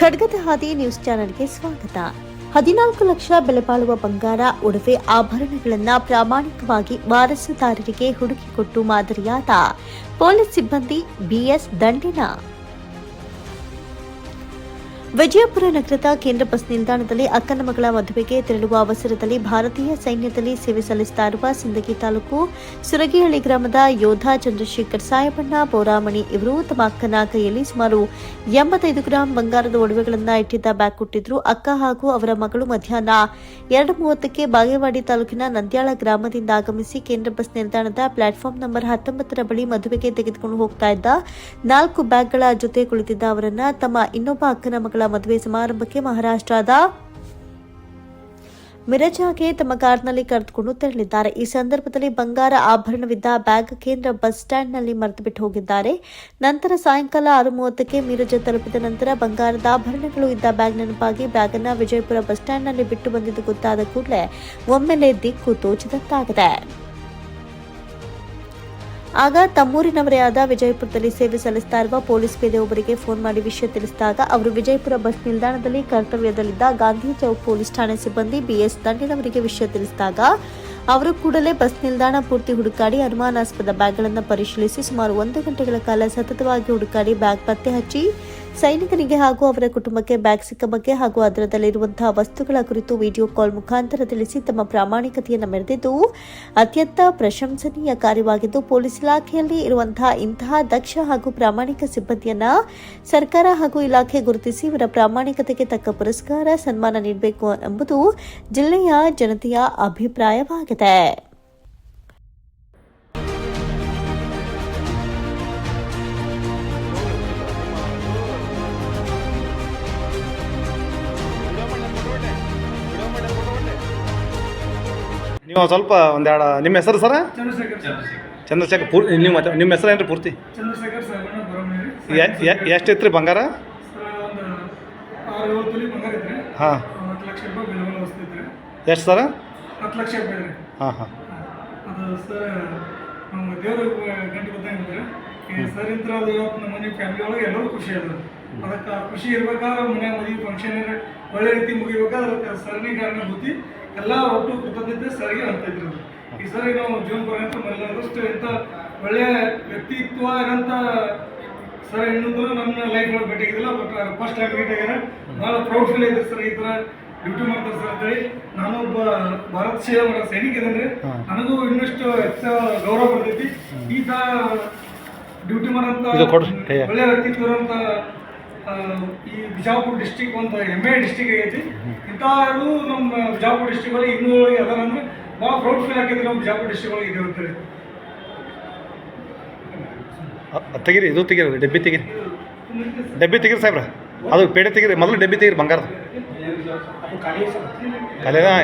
ಖಡ್ಗದ ಹಾದಿ ನ್ಯೂಸ್ ಚಾನೆಲ್ಗೆ ಸ್ವಾಗತ. ಹದಿನಾಲ್ಕು ಲಕ್ಷ ಬೆಲೆ ಬಾಳುವ ಬಂಗಾರ ಒಡವೆ ಆಭರಣಗಳನ್ನು ಪ್ರಾಮಾಣಿಕವಾಗಿ ವಾರಸುದಾರರಿಗೆ ಹುಡುಕಿಕೊಟ್ಟು ಮಾದರಿಯಾದ ಪೊಲೀಸ್ ಸಿಬ್ಬಂದಿ ಬಿಎಸ್ ದಂಡಿನ. ವಿಜಯಪುರ ನಗರದ ಕೇಂದ್ರ ಬಸ್ ನಿಲ್ದಾಣದಲ್ಲಿ ಅಕ್ಕನ ಮಗಳ ಮದುವೆಗೆ ತೆರಳುವ ಅವಸರದಲ್ಲಿ ಭಾರತೀಯ ಸೈನ್ಯದಲ್ಲಿ ಸೇವೆ ಸಲ್ಲಿಸ್ತಾ ಇರುವ ಸಿಂದಗಿ ತಾಲೂಕು ಸುರಗಿಹಳ್ಳಿ ಗ್ರಾಮದ ಯೋಧ ಚಂದ್ರಶೇಖರ್ ಸಾಯಬಣ್ಣ ಬೋರಾಮಣಿ ಇವರು ತಮ್ಮ ಅಕ್ಕನ ಕೈಯಲ್ಲಿ ಸುಮಾರು ಎಂಬತ್ತೈದು ಗ್ರಾಂ ಬಂಗಾರದ ಒಡವೆಗಳನ್ನು ಇಟ್ಟಿದ್ದ ಬ್ಯಾಗ್ ಕೊಟ್ಟಿದ್ರು. ಅಕ್ಕ ಹಾಗೂ ಅವರ ಮಗಳು ಮಧ್ಯಾಹ್ನ ಎರಡು ಮೂವತ್ತಕ್ಕೆ ಬಾಗೇವಾಡಿ ತಾಲೂಕಿನ ನಂದ್ಯಾಳ ಗ್ರಾಮದಿಂದ ಆಗಮಿಸಿ ಕೇಂದ್ರ ಬಸ್ ನಿಲ್ದಾಣದ ಪ್ಲಾಟ್ಫಾರ್ಮ್ ನಂಬರ್ ಹತ್ತೊಂಬತ್ತರ ಬಳಿ ಮದುವೆಗೆ ತೆಗೆದುಕೊಂಡು ಹೋಗ್ತಾ ಇದ್ದ ನಾಲ್ಕು ಬ್ಯಾಗ್ಗಳ ಜೊತೆ ಕುಳಿತಿದ್ದ ಅವರನ್ನ ತಮ್ಮ ಇನ್ನೊಬ್ಬ ಅಕ್ಕನ ಮಗಳ ಮದುವೆ ಸಮಾರಂಭಕ್ಕೆ ಮಹಾರಾಷ್ಟ್ರದ ಮಿರಜಾಗೆ ತಮ್ಮ ಕಾರ್ನಲ್ಲಿ ಕರೆದುಕೊಂಡು ತೆರಳಿದ್ದಾರೆ. ಈ ಸಂದರ್ಭದಲ್ಲಿ ಬಂಗಾರ ಆಭರಣವಿದ್ದ ಬ್ಯಾಗ್ ಕೇಂದ್ರ ಬಸ್ ಸ್ಟ್ಯಾಂಡ್ನಲ್ಲಿ ಮರೆತುಬಿಟ್ಟು ಹೋಗಿದ್ದಾರೆ. ನಂತರ ಸಾಯಂಕಾಲ ಆರು ಮೂವತ್ತಕ್ಕೆ ಮಿರಜ ತಲುಪಿದ ನಂತರ ಬಂಗಾರದ ಆಭರಣಗಳು ಇದ್ದ ಬ್ಯಾಗ್ ನೆನಪಾಗಿ ಬ್ಯಾಗ್ ಅನ್ನ ವಿಜಯಪುರ ಬಸ್ ಸ್ಟ್ಯಾಂಡ್ನಲ್ಲಿ ಬಿಟ್ಟು ಬಂದಿದ್ದು ಗೊತ್ತಾದ ಕೂಡಲೇ ಒಮ್ಮೆಲೆ ದಿಕ್ಕು ತೋಚದಂತಾಗಿದೆ. ಆಗ ತಮ್ಮೂರಿನವರೇ ಆದ ವಿಜಯಪುರದಲ್ಲಿ ಸೇವೆ ಸಲ್ಲಿಸ್ತಾ ಇರುವ ಪೊಲೀಸ್ ಪೇದೆಯೊಬ್ಬರಿಗೆ ಫೋನ್ ಮಾಡಿ ವಿಷಯ ತಿಳಿಸಿದಾಗ ಅವರು ವಿಜಯಪುರ ಬಸ್ ನಿಲ್ದಾಣದಲ್ಲಿ ಕರ್ತವ್ಯದಲ್ಲಿದ್ದ ಗಾಂಧಿ ಚೌಕ್ ಪೊಲೀಸ್ ಠಾಣೆ ಸಿಬ್ಬಂದಿ ಬಿಎಸ್ ದಂಡಿನವರಿಗೆ ವಿಷಯ ತಿಳಿಸಿದಾಗ ಅವರು ಕೂಡಲೇ ಬಸ್ ನಿಲ್ದಾಣ ಪೂರ್ತಿ ಹುಡುಕಾಡಿ ಅನುಮಾನಾಸ್ಪದ ಬ್ಯಾಗ್ಗಳನ್ನು ಪರಿಶೀಲಿಸಿ ಸುಮಾರು ಒಂದು ಗಂಟೆಗಳ ಕಾಲ ಸತತವಾಗಿ ಹುಡುಕಾಡಿ ಬ್ಯಾಗ್ ಪತ್ತೆ ಹಚ್ಚಿ ಸೈನಿಕನಿಗೆ ಹಾಗೂ ಅವರ ಕುಟುಂಬಕ್ಕೆ ಬ್ಯಾಗ್ ಸಿಕ್ಕ ಬಗ್ಗೆ ಹಾಗೂ ಅದರದಲ್ಲಿರುವಂತಹ ವಸ್ತುಗಳ ಕುರಿತು ವಿಡಿಯೋ ಕಾಲ್ ಮುಖಾಂತರ ತಿಳಿಸಿ ತಮ್ಮ ಪ್ರಾಮಾಣಿಕತೆಯನ್ನು ಮೆರೆದಿದ್ದು, ಅತ್ಯಂತ ಪ್ರಶಂಸನೀಯ ಕಾರ್ಯವಾಗಿದ್ದು, ಪೊಲೀಸ್ ಇಲಾಖೆಯಲ್ಲಿ ಇರುವಂತಹ ಇಂತಹ ದಕ್ಷ ಹಾಗೂ ಪ್ರಾಮಾಣಿಕ ಸಿಬ್ಬಂದಿಯನ್ನ ಸರ್ಕಾರ ಹಾಗೂ ಇಲಾಖೆ ಗುರುತಿಸಿ ಇವರ ಪ್ರಾಮಾಣಿಕತೆಗೆ ತಕ್ಕ ಪುರಸ್ಕಾರ, ಸನ್ಮಾನ ನೀಡಬೇಕು ಎಂಬುದು ಜಿಲ್ಲೆಯ ಜನತೆಯ ಅಭಿಪ್ರಾಯವಾಗಿದೆ. ನೀವು ಸ್ವಲ್ಪ ಒಂದೆರಡು ನಿಮ್ಮ ಹೆಸರು ಸರ? ಚಂದ್ರಶೇಖರ್ ಪೂರ್ ನಿಮ್ಮ ನಿಮ್ಮ ಹೆಸರು ಏನು ರೀ ಪೂರ್ತಿ ಎಷ್ಟು ಇತ್ತು ರೀ ಬಂಗಾರ ಹಾಂ. ಎಷ್ಟು ಸರ? ಹಾಂ ಹಾಂ. ಸರ್ ದೇವ್ರ ಗಂಟೆ ಗೊತ್ತಾಗಿದ್ರೆ ಸರ್ ಇಂತ್ರ ಅದು ನಮ್ಮ ಮನೆ ಫ್ಯಾಮಿಲಿ ಒಳಗೆ ಎಲ್ಲರೂ ಖುಷಿ ಅದ ಅದಕ್ಕೆ ಖುಷಿ ಇರ್ಬೇಕಾದ್ರೆ ಮನೆ ಮದುವೆ ಫಂಕ್ಷನ್ ಒಳ್ಳೆ ರೀತಿ ಮುಗಿಬೇಕಾದ್ರೆ ಅದಕ್ಕೆ ಸರಣಿ ಕಾರಣ ಬುದ್ಧಿ ಎಲ್ಲ ಒಟ್ಟು ಕೃತಜ್ಞತೆ ಸರಿಗೆ ಅಂತ ಇದ್ರು. ಅದು. ಈ ಸರಿ ನಾವು ಜೀವನ ಪರ್ಯಂತ ಮನೆಯಲ್ಲಷ್ಟು ಇಂಥ ಒಳ್ಳೆಯ ವ್ಯಕ್ತಿತ್ವ ಇರೋಂಥ ಸರ್ ಇನ್ನೊಂದು ನನ್ನ ಲೈಫ್ ಒಳಗೆ ಭೇಟಿಯಾಗಿದ್ದಿಲ್ಲ ಬಟ್ ಫಸ್ಟ್ ಟೈಮ್ ಮೀಟ್ ಆಗ್ಯಾರ ಭಾಳ ಪ್ರೌಡ್ ಫೀಲ್ ಐತೆ ಸರ್ ಈ ಥರ ಡ್ಯೂಟಿ ಮಾಡ್ತಾರೆ ಸರ್ ಅಂತೇಳಿ. ನಾನು ಒಬ್ಬ ಭಾರತ ಸೇವೆ ಮಾಡೋ ಸೈನಿಕ ಇದ್ದಂದ್ರೆ ನನಗೂ ಇನ್ನಷ್ಟು ಹೆಚ್ಚು ಗೌರವ ಬರ್ತೈತಿ ಈ ಥರ ಡ್ಯೂಟಿ ಮಾಡೋಂಥ. ಒಳ್ಳೆಯ ವ್ಯಕ್ತಿತ್ವ ಇರೋಂಥ ಈ ಬಿಜಾಪುರ ಡಿಸ್ಟಿಕ್ ಒಂದು ಹೆಮ್ಮೆ ಡಿಸ್ಟಿಕ್ ಆಗೈತಿ. ಇಂಥವರು ನಮ್ಮ ಬಿಜಾಪುರ ಡಿಸ್ಟಿಕ್ ಒಳಗೆ ಇನ್ನೂ ಅದ ನಮಗೆ ಭಾಳ ಪ್ರೌಡ್ ಫೀಲ್ ಆಗೈತಿ ನಮ್ಮ ಬಿಜಾಪುರ ಡಿಸ್ಟಿಕ್ ಒಳಗೆ ಇದೆ ಅಂತೇಳಿ. ತೆಗೀರಿ ಇದು ತೆಗೀರಿ ಡಬ್ಬಿ ತೆಗೀರಿ. ಡಬ್ಬಿ ತೆಗೀರಿ ಸಾಹೇಬ್ರ. ಅದು ಪೇಡೆ ತೆಗೀರಿ ಮೊದಲು ಡಬ್ಬಿ ತೆಗೀರಿ ಬಂಗಾರದ. ಖಾಲಿನಾ?